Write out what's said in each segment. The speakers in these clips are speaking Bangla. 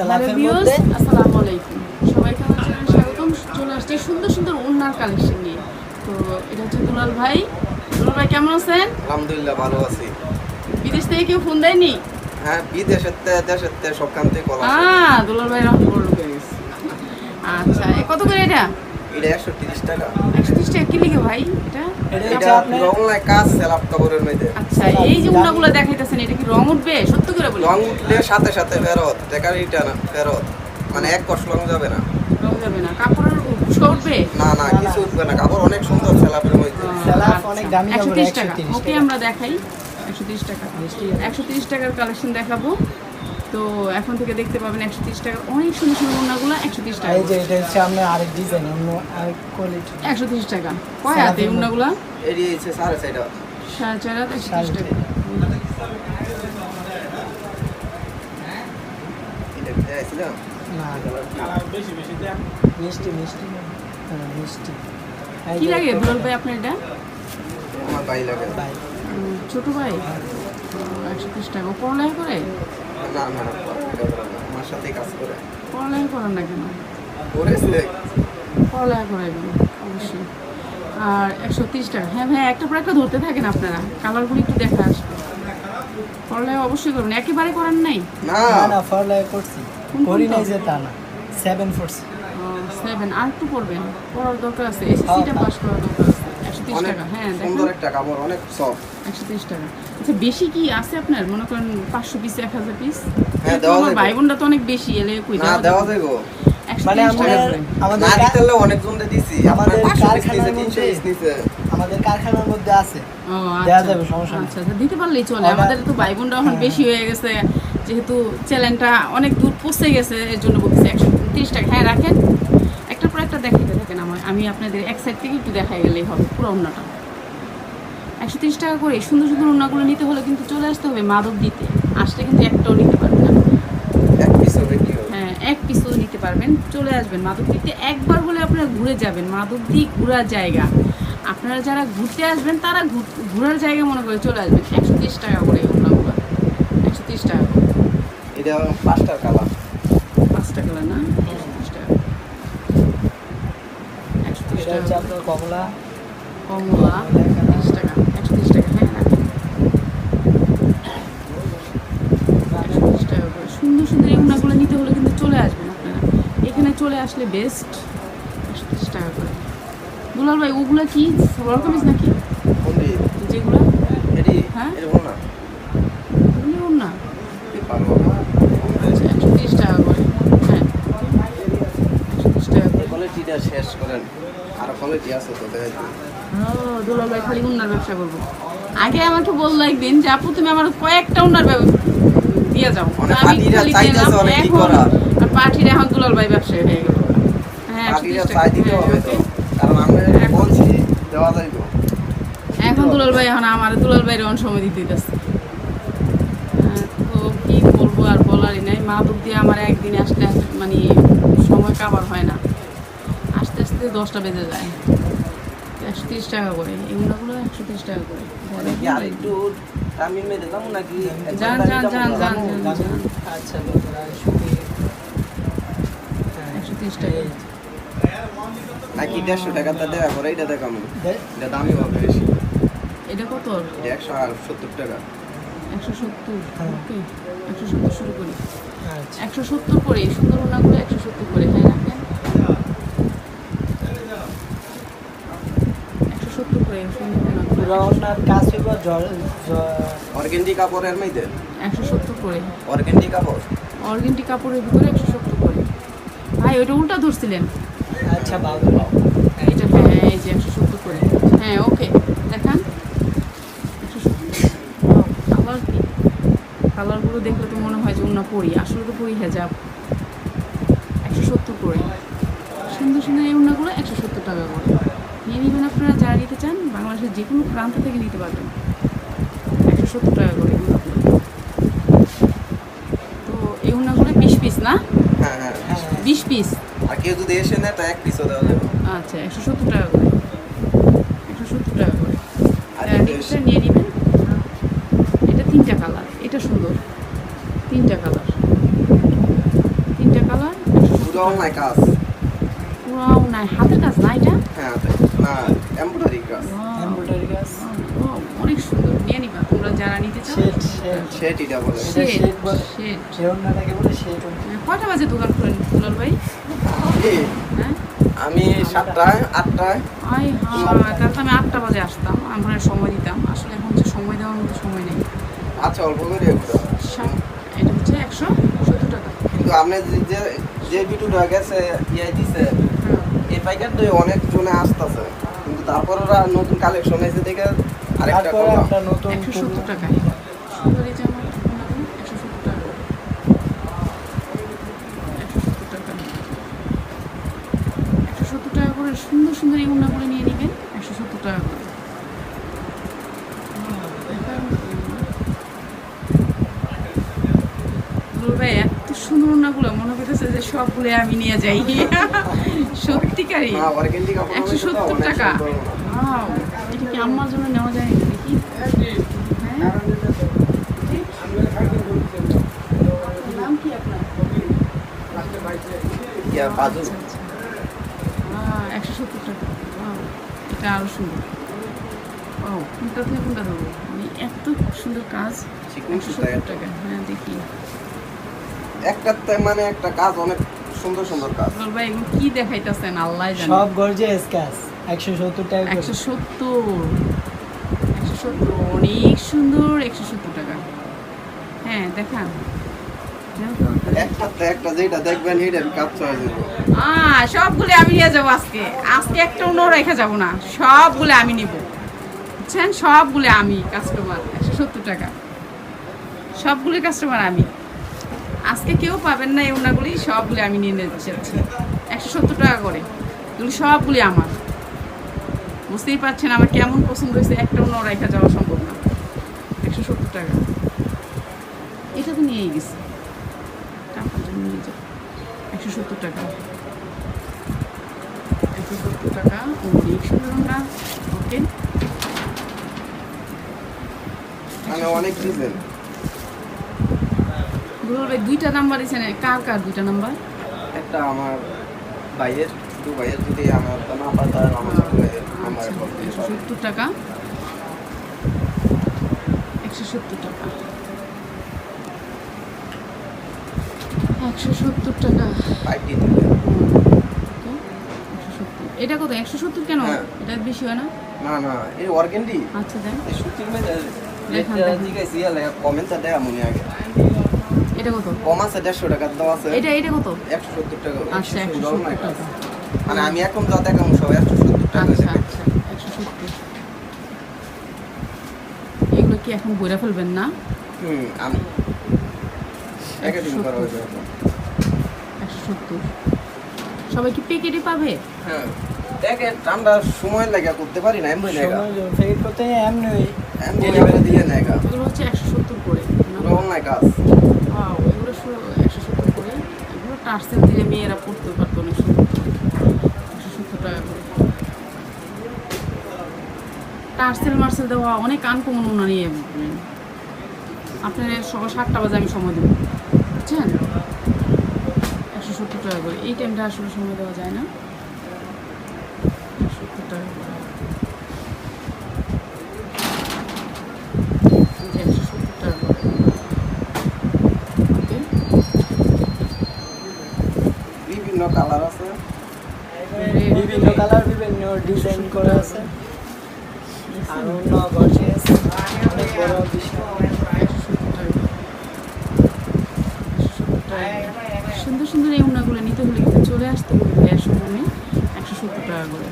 এটা হচ্ছে হ্যালো সালাফের মধ্যে আসসালামু আলাইকুম। সবাইকে আমার চ্যানেলে স্বাগতম। চলে আসছে সুন্দর সুন্দর ওড়নার কালেকশন নিয়ে। তো এটা হচ্ছে দুলাল ভাই। দুলাল ভাই কেমন আছেন? আলহামদুলিল্লাহ ভালো আছি। বিদেশ থেকে কেউ ফোন দেয়নি? হ্যাঁ বিদেশের দেশের তে সবখান থেকে কল দুলাল ভাই রহম আচ্ছা এ কত করে এটা? এটা একশো তিরিশ টাকা। একশো তিরিশ টাকা কি লিখে ভাই এটা? এটা এটা হচ্ছে কাজ সেলাপ কাপড়ের মধ্যে। আচ্ছা এই যে উন্নাগুলো দেখাইতেছেন এটা কি রং উঠবে? সত্য করে বলি রং উঠলে সাথে সাথে ফেরত ফেরত। মানে এক কষ্ট রং যাবে না। রং যাবে না। কাপড়ের উঠবে? না না কিছু উঠবে না। কাপড় অনেক সুন্দর সেলাপের মধ্যে। অনেক দামি একশো কাপড়, তিরিশ টাকা। ওকে আমরা দেখাই। একশো তিরিশ টাকা। একশো তিরিশ টাকার কালেকশন দেখাবো। তো এখন থেকে দেখতে পাবেন একশো তিরিশ টাকা। অনেক সুন্দর সুন্দর ওনাগুলো একশো তিরিশ টাকা এই যে এটা হচ্ছে আপনার আরেক ডিজাইন অন্য আরেক কোয়ালিটি একশো তিরিশ টাকা। কয় হাতে ওনাগুলো এটি হচ্ছে সাড়ে চার হাত একশো তিরিশ টাকা। এটা চাইছিলাম না? মিষ্টি মিষ্টি। হ্যাঁ মিষ্টি। কি লাগে একটা দুলাল ভাই আপনার এটা? আমার লাগে। ভাই। ছোট ভাই? একশো তিরিশ টাকা। ও পড়ালেখা করে? না না না, আমার সাথে কাজ করে। পড়ালেখা করেন না কেন? করেছে? পড়ালেখা করাইবেন অবশ্যই। আর একশো তিরিশ টাকা। হ্যাঁ হ্যাঁ একটা পর একটা ধরতে থাকেন আপনারা। কালারগুলো একটু দেখা আসবে। পড়ালেখা অবশ্যই করবেন একেবারে করেন নাই? না। না ফরলাই করছি। করি নাই যে তা না। সেভেন আর একটু পড়বেন। পড়ার দরকার আছে। এসএসসিটা পাস করার দরকার আছে। টাকা। হ্যাঁ সুন্দর একটা কাপড় অনেক সফট একশো তিরিশ টাকা। আচ্ছা বেশি কি আছে আপনার? মনে করেন পাঁচশো পিস এক হাজার পিস হ্যাঁ, দেওয়া যাবে। ভাই বোনরা তো অনেক বেশি এলে কই না দেওয়া যাবে? গো মানে আমাদের আমাদের দিতে হলে অনেক জনকে দিছি। আমাদের আপনার 500 পিস কারখানার মধ্যে- আমাদের কারখানার মধ্যে আছে। ও দেওয়া আচ্ছা। যাবে, সমস্যা আচ্ছা আচ্ছা, দিতে পারলেই চলে। আমাদের তো ভাই বোনরা এখন হ্যাঁ। বেশি হয়ে গেছে যেহেতু চ্যানেলটা অনেক দূর পৌঁছে গেছে এর জন্য বলতেছি একশো তিরিশ টাকা। হ্যাঁ রাখেন একটা পর একটা দেখাইতে থাকেন আমার। আমি আপনাদের এক সাইড থেকে একটু দেখা গেলেই হবে পুরো অন্যটা। একশো তিরিশ টাকা করে সুন্দর সুন্দর অন্যগুলো নিতে হলে কিন্তু চলে আসতে হবে মাদক দিতে। আসলে কিন্তু একটাও নিতে পারবেন না? হ্যাঁ এক পিসও নিতে পারবেন চলে আসবেন। মাদক দিতে একবার হলে আপনারা ঘুরে যাবেন মাদক দিয়ে ঘোরার জায়গা। আপনারা যারা ঘুরতে আসবেন তারা ঘোরার জায়গা মনে করে চলে আসবেন। একশো তিরিশ টাকা করে ওগুলো একশো তিরিশ টাকা করে। এটা পাঁচটার কালার পাঁচ টাকা না একশো তিরিশ টাকা একশো তিরিশ এটা হচ্ছে আপনার কমলা। কমলা তিরিশ টাকা একশো তিরিশ টাকা হ্যাঁ করে। সুন্দর সুন্দর এই উন্নাগুলো নিতে হলে কিন্তু চলে আসবেন আপনারা। এখানে চলে আসলে বেস্ট একশো তিরিশ টাকা করে। দুলাল ভাই ওগুলো কি? সালোয়ার কামিজ নাকি যেগুলো? হ্যাঁ? না আচ্ছা একশো তিরিশ টাকা করে। হ্যাঁ। একশো তিরিশ টাকা করে। শেষ করেন। আর কোয়ালিটি আছে তো দেখাই ও দুলাল ভাই খালি উন্নার ব্যবসা করব। আগে আমাকে বলল একদিন যে আপু তুমি আমার কয়েকটা উন্নার দিয়ে যাও। আমি এখন-। এখন দুলাল ভাই ব্যবসায়ী হয়ে গেল। হ্যাঁ হ্যাঁ, তো। okay। কারণ আমরা বলছি দেওয়া যাইব। এখন দুলাল ভাই এখন আমার দুলাল ভাইয়ের অন সময় দিতে দিতেছে। তো কি বলব আর বলারই নাই। দিয়ে আমার একদিন আসলে মানে সময় কাবার হয় না। আস্তে দশটা বেজে যায়। একশো তিরিশ টাকা করে এগুলোগুলো একশো তিরিশ টাকা করে। যান যান যান যান যান দামি। যান আচ্ছা হ্যাঁ, একশো তিরিশ টাকা। নাকি দেড়শো দেওয়া করে এটা দেখাম দে- এটা দামি হবে বেশি। এটা কত এটা একশো আর সত্তর টাকা। একশো সত্তর। হ্যাঁ। ওকে একশো সত্তর শুরু করি। আচ্ছা। একশো সত্তর করে সুন্দর ওনাগুলো একশো সত্তর করে হ্যাঁ রাখেন একশো সত্তর করে এই সুন্দর ওনাগুলো পুরো ওনার কাজ হইব জল জ- অর্গেন্ডি কাপড়ের মধ্যে একশো সত্তর করে। অর্গেন্ডি কাপড়? অর্গেন্টি কাপড়ের ভিতরে একশো সত্তর করে। ভাই ওইটা উল্টা ধরছিলেন। আচ্ছা বাবু এইটা হ্যাঁ এই যে একশো সত্তর করে। হ্যাঁ ওকে দেখান। একশো সত্তর। কালার কি? কালারগুলো দেখলে তো মনে হয় যে অন্য পরি। আসলে তো পরি হেজাব। একশো সত্তর করে। সুন্দর সুন্দর এই উন্নাগুলো একশো সত্তর টাকা করে। নিয়ে নেবেন আপনারা যারা নিতে চান বাংলাদেশের যে কোনো প্রান্ত থেকে নিতে পারবেন। সত্তর টাকা করে তো এই উন্নাগুলো বিশ পিস না? হ্যাঁ হ্যাঁ বিশ পিস আর কেউ যদি এসে নেয় তো এক পিসও দেওয়া যাবে। আচ্ছা একশো সত্তর টাকা করে। একশো সত্তর টাকা করে। আর হ্যাঁ, এটা নিয়ে নেবেন। এটা তিনটা কালার এটা সুন্দর। তিনটা কালার কাজ। পুরাও নাই। হাতের কাজ না এটা? হ্যাঁ না এমব্রয়ডারি কাজ। এমব্রয়ডারি অনেক সুন্দর। নিয়ে নিবা তোমরা যারা নিতে চাও। Shade shade. সেট এটা বলে শেড। Shade shade. কয়টা বাজে দোকান খোলেন দুলাল ভাই? হ্যাঁ? আমি সাতটায় আটটায়। আই হ্যাঁ তাহলে আমি আটটা বাজে আসতাম আমরা সময় দিতাম। আসলে এখন যে সময় দেওয়ার মতো সময় নেই। আচ্ছা অল্প করে। এটা হচ্ছে একশো সত্তর টাকা। কিন্তু আপনি যে- যে ভিডিওটা গেছে ইয়ে দিছে হ্যাঁ। এই পাইকার তো অনেক জনে আসতেছে। তারপর ওরা নতুন কালেকশন এসে দেখে আরেকটা করলাম। নতুন টাকায়। সবগুলো আমি নিয়ে যাই। সত্যিকারই। একশো সত্তর টাকা। এটা কি আম্মার জন্য নেওয়া যায় দেখি হ্যাঁ? নাম কি আপনার? একশো সত্তর টাকা। এটা আরও সুন্দর। ও কোনটা থেকে কোনটা দেবো? এত সুন্দর কাজ। একশো সত্তর টাকা। হ্যাঁ দেখি। একটা মানে একটা কাজ অনেক সুন্দর সুন্দর কাজ। ভাই এগুলো কি দেখাইতেছেন? আল্লাহ জানে। সব গর্জিয়াস কাজ। একশো সত্তর টাকা করে। একশো সত্তর। একশো সত্তর অনেক সুন্দর একশো সত্তর টাকা। হ্যাঁ দেখান। একটা যেটা দেখবেন চলে যাবে আহ সবগুলো আমি নিয়ে যাব আজকে। আজকে একটা অন্য রেখে যাব না। সবগুলো আমি নিব। বুঝছেন? সবগুলো আমি কাস্টমার একশো সত্তর টাকা। সবগুলো কাস্টমার আমি। আজকে কেউ পাবেন না এই ওনাগুলি সবগুলো আমি নিয়ে নিতে একশো সত্তর টাকা করে। এগুলি সবগুলি আমার। বুঝতেই পারছেন আমার কেমন পছন্দ হয়েছে, একটা অন্য রেখে যাওয়া সম্ভব না। একশো সত্তর টাকা। এটা তো নিয়েই গেছি। টাকার জন্য নিয়ে যাব। একশো সত্তর টাকা। একশো সত্তর টাকা অনেক সুন্দর না। ওকে। অনেক ভাই দুইটা নাম্বার দিয়েছেন কার কার দুইটা নাম্বার? একটা আমার ভাইয়ের দু ভাইয়ের যদি আমার তো না পাতা আমার আমার আচ্ছা সত্তর টাকা। একশো সত্তর টাকা। একশো সত্তর টাকা। এটা কত একশো সত্তর কেন? হ্যাঁ। এটা বেশি হয় না? না না এই অর্গেন্ডি আচ্ছা এই সুতির মধ্যে দেখান, কমেন্টটা দেয়া মনে আগে। এটা কত? কম আছে দেড়শো টাকার দাম আছে। এটা এটা কত? একশো সত্তর টাকা আচ্ছা একশো সুন্দর সত্তর নয় কাজ। টাকা। মানে আমি এখন যা দেখাম সব একশো সত্তর টাকা আচ্ছা। আচ্ছা একশো সত্তর। এগুলো কি এখন বইরা ফেলবেন না? হুম আমি প্যাকেটিং করা হয়ে যাবে একশো সত্তর। সবাই কি প্যাকেটে পাবে? হ্যাঁ প্যাকেট আমরা সময় লাগা করতে পারি না এমনি লাগা। ফের করতে এমনি এমনি দিয়ে নেগা এগুলো হচ্ছে? একশো সত্তর করে। পুরো অনলাইন কাজ Wow, এগুলো একশো সত্তর করে টার্সেল দিলে মেয়েরা পড়তে পারতো অনেক সুন্দর একশো সত্তর টাকা করে। টার্সেল মার্সেল দেওয়া অনেক আনকমন উম, আপনার সকাল সাতটা বাজে আমি সময় দেবো। বুঝছেন? একশো সত্তর টাকা করে। এই টাইমটা আসলে সময় দেওয়া যায় না। সত্তর টাকা করে এই যে একশো সত্তর টাকা করে ওকে বিভিন্ন কালার আছে। বিভিন্ন কালার বিভিন্ন ডিজাইন করা আছে। আর অন্য গর্জিয়াস অনেক বড় সুন্দর সুন্দর এই উন্নাগুলো নিতে হলে কিন্তু চলে আসতে হবে ভাইয়ের শোরুমে একশো সত্তর টাকা করে।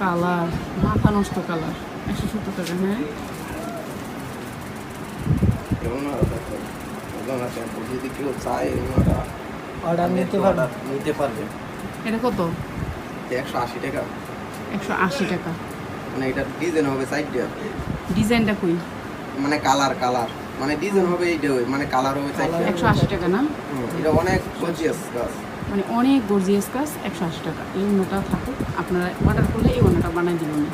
কালার মাথা নষ্ট কালার একশো সত্তর টাকা হ্যাঁ? এমন আছে যদি কেউ চায় ওনারা অর্ডার নিতে পারবে। order নিতে পারবে। এটা কত? একশো আশি টাকা। একশো আশি টাকা। মানে এটা ডিজাইন হবে সাইড দিয়ে। ডিজাইনটা কই? মানে কালার কালার। মানে ডিজাইন হবে এইটা ওই, মানে কালার হবে সাইড দিয়ে। একশো আশি টাকা না? হুম, এটা অনেক গর্জিয়াস গাছ। মানে অনেক গর্জিয়াস কাজ একশো আশি টাকা। এই উন্নাটা থাকুক। আপনারা অর্ডার করলে এই উন্নাটা বানাই দিবেন।